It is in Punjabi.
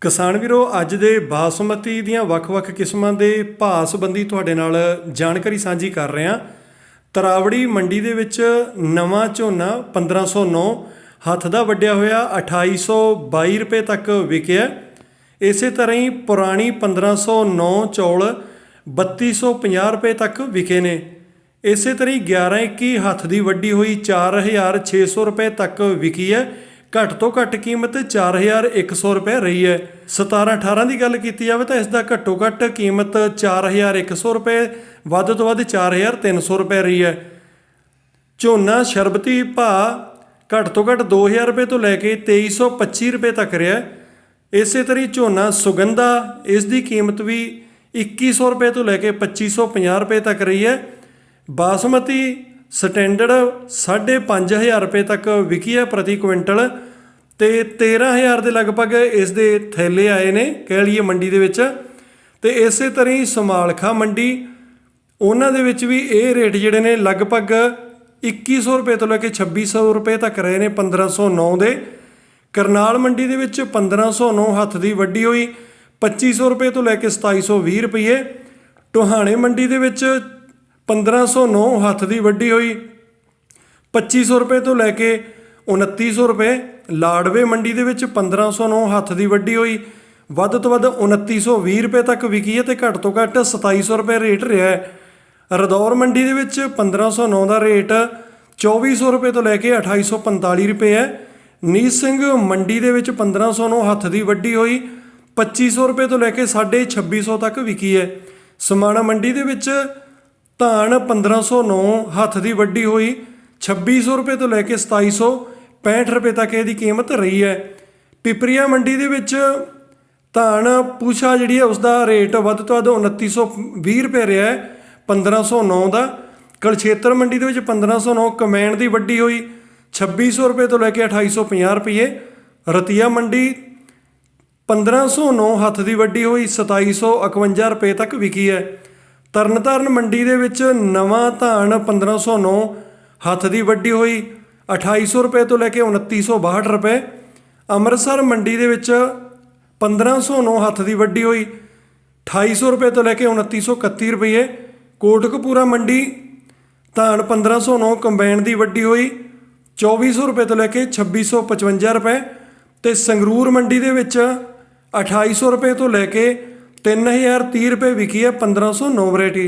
ਕਿਸਾਨ ਵੀਰੋ, ਅੱਜ ਦੇ ਬਾਸਮਤੀ ਦੀਆਂ ਵੱਖ-ਵੱਖ ਕਿਸਮਾਂ ਦੇ ਭਾਅ ਸੰਬੰਧੀ ਤੁਹਾਡੇ ਨਾਲ ਜਾਣਕਾਰੀ ਸਾਂਝੀ ਕਰ ਰਹੇ ਹਾਂ। ਤਰਾਵੜੀ ਮੰਡੀ ਦੇ ਵਿੱਚ ਨਵਾਂ ਝੋਨਾ 1509 ਹੱਥ ਦਾ ਵੱਡਿਆ ਹੋਇਆ 2822 ਰੁਪਏ ਤੱਕ ਵਿਕਿਆ। ਇਸੇ ਤਰ੍ਹਾਂ ਹੀ ਪੁਰਾਣੀ 1509 ਚੌਲ 3250 ਰੁਪਏ ਤੱਕ ਵਿਕੇ ਨੇ। ਇਸੇ ਤਰ੍ਹਾਂ ਹੀ 1121 ਹੱਥ ਦੀ ਵੱਡੀ ਹੋਈ 4600 ਰੁਪਏ ਤੱਕ ਵਿਕੀ ਹੈ। ਘੱਟ ਤੋਂ ਘੱਟ ਕੀਮਤ 4100 ਰੁਪਏ ਰਹੀ ਹੈ। 17 18 ਦੀ ਗੱਲ ਕੀਤੀ ਜਾਵੇ ਤਾਂ ਇਸ ਦਾ ਘੱਟੋ ਘੱਟ ਕੀਮਤ 4100 ਰੁਪਏ, ਵੱਧ ਤੋਂ ਵੱਧ 4300 ਰੁਪਏ ਰਹੀ ਹੈ। ਝੋਨਾ, ਸ਼ਰਬਤੀ, ਭਾਅ ਘੱਟ ਤੋਂ ਘੱਟ 2000 ਰੁਪਏ ਤੋਂ ਲੈ ਕੇ 2325 ਰੁਪਏ ਤੱਕ ਰਿਹਾ ਇਸੇ ਤਰੀ ਝੋਨਾ ਸੁਗੰਧਾ, ਇਸ ਦੀ ਕੀਮਤ ਵੀ 2100 ਰੁਪਏ ਤੋਂ ਲੈ ਕੇ 2550 ਰੁਪਏ ਤੱਕ ਰਹੀ ਹੈ। ਬਾਸਮਤੀ ਸਟੈਂਡਰਡ 5500 ਰੁਪਏ ਤੱਕ ਵਿਕੀ ਹੈ ਪ੍ਰਤੀ ਕੁਇੰਟਲ ਤੇ 13000 ਦੇ ਲਗਭਗ ਇਸ ਦੇ ਥੈਲੇ ਆਏ ਨੇ, ਕਹਿ ਲਈਏ ਮੰਡੀ ਦੇ ਵਿੱਚ। ਤੇ ਇਸੇ ਤਰ੍ਹਾਂ ਹੀ ਸਮਾਲਖਾ ਮੰਡੀ, ਉਹਨਾਂ ਦੇ ਵਿੱਚ ਵੀ ਇਹ ਰੇਟ ਜਿਹੜੇ ਨੇ ਲਗਭਗ 2100 ਰੁਪਏ ਤੋਂ ਲੈ ਕੇ 2600 ਰੁਪਏ ਤੱਕ ਰਹੇ ਨੇ 1509 ਦੇ। ਕਰਨਾਲ ਮੰਡੀ ਦੇ ਵਿੱਚ 1509 ਹੱਥ ਦੀ ਵੱਡੀ ਹੋਈ 2500 ਰੁਪਏ ਤੋਂ ਲੈ ਕੇ 2720 ਰੁਪਏ। ਟੋਹਾਣੇ ਮੰਡੀ ਦੇ ਵਿੱਚ 1509 ਹੱਥ ਦੀ ਵੱਡੀ ਹੋਈ। 2500 ਰੁਪਏ ਤੋਂ ਲੈ ਕੇ 2900 ਰੁਪਏ ਲਾੜਵੇ ਮੰਡੀ ਦੇ ਵਿੱਚ 1509 ਹੱਥ ਦੀ ਵੱਡੀ ਹੋਈ। ਵੱਧ ਤੋਂ ਵੱਧ 2920 ਰੁਪਏ ਤੱਕ ਵਿਕੀ ਹੈ ਤੇ ਘੱਟ ਤੋਂ ਘੱਟ 2700 ਰੁਪਏ ਰੇਟ ਰਿਹਾ ਹੈ। ਰਦੌਰ ਮੰਡੀ ਦੇ ਵਿੱਚ 1509 ਦਾ ਰੇਟ 2400 ਰੁਪਏ ਤੋਂ ਲੈ ਕੇ 2845 ਰੁਪਏ ਹੈ। ਨੀਤ ਸਿੰਘ ਮੰਡੀ ਦੇ ਵਿੱਚ 1509 ਹੱਥ ਦੀ ਵੱਡੀ ਹੋਈ। 2500 ਰੁਪਏ ਤੋਂ ਲੈ ਕੇ 2650 ਤੱਕ ਵਿਕੀ ਹੈ। ਸਮਾਣਾ ਮੰਡੀ ਦੇ ਵਿੱਚ ਧਾਨ 1509 ਹੱਥ ਦੀ ਵੱਡੀ ਹੋਈ 2600 ਰੁਪਏ ਤੋਂ ਲੈ ਕੇ 2765 ਰੁਪਏ ਤੱਕ ਇਹਦੀ ਕੀਮਤ ਰਹੀ ਹੈ। ਪਿਪਰੀਆ ਮੰਡੀ ਦੇ ਵਿੱਚ ਧਾਨ ਪੂਛਾ ਜਿਹੜੀ ਹੈ ਉਸ ਦਾ ਰੇਟ ਵੱਧ ਤੋਂ ਵੱਧ 2920 ਰੁਪਏ ਰਿਹਾ ਹੈ 1509 ਦਾ। ਕਲਛੇਤਰ ਮੰਡੀ ਦੇ ਵਿੱਚ 1509 ਕਮੈਣ ਦੀ ਵੱਡੀ ਹੋਈ 2600 ਰੁਪਏ ਤੋਂ ਲੈ ਕੇ 2850 ਰੁਪਏ। ਰਤੀਆ ਮੰਡੀ 1509 ਹੱਥ ਦੀ ਵੱਡੀ ਹੋਈ 2751 ਰੁਪਏ ਤੱਕ ਵਿਕੀ ਹੈ। ਤਰਨਤਾਰਨ ਮੰਡੀ ਦੇ ਵਿੱਚ ਨਵਾਂ ਧਾਨ 1509 ਹੱਥ ਦੀ ਵੱਡੀ ਹੋਈ 2800 ਰੁਪਏ ਤੋਂ ਲੈ ਕੇ 2962 ਰੁਪਏ। ਅੰਮ੍ਰਿਤਸਰ ਮੰਡੀ ਦੇ ਵਿੱਚ 1509 ਹੱਥ ਦੀ ਵੱਡੀ ਹੋਈ 2800 ਰੁਪਏ ਤੋਂ ਲੈ ਕੇ 2931 ਰੁਪਏ। ਕੋਟਕਪੂਰਾ ਮੰਡੀ, ਧਾਨ 1509 ਕੰਬਾਈਨ ਦੀ ਵੱਡੀ ਹੋਈ 2400 ਰੁਪਏ ਤੋਂ ਲੈ ਕੇ 2655 ਰੁਪਏ। ਤੇ ਸੰਗਰੂਰ ਮੰਡੀ ਦੇ ਵਿੱਚ 2800 ਰੁਪਏ ਤੋਂ ਲੈ ਕੇ 3030 ਰੁਪਏ ਵਿਕੀ ਹੈ 1509 ਵੈਰਾਈਟੀ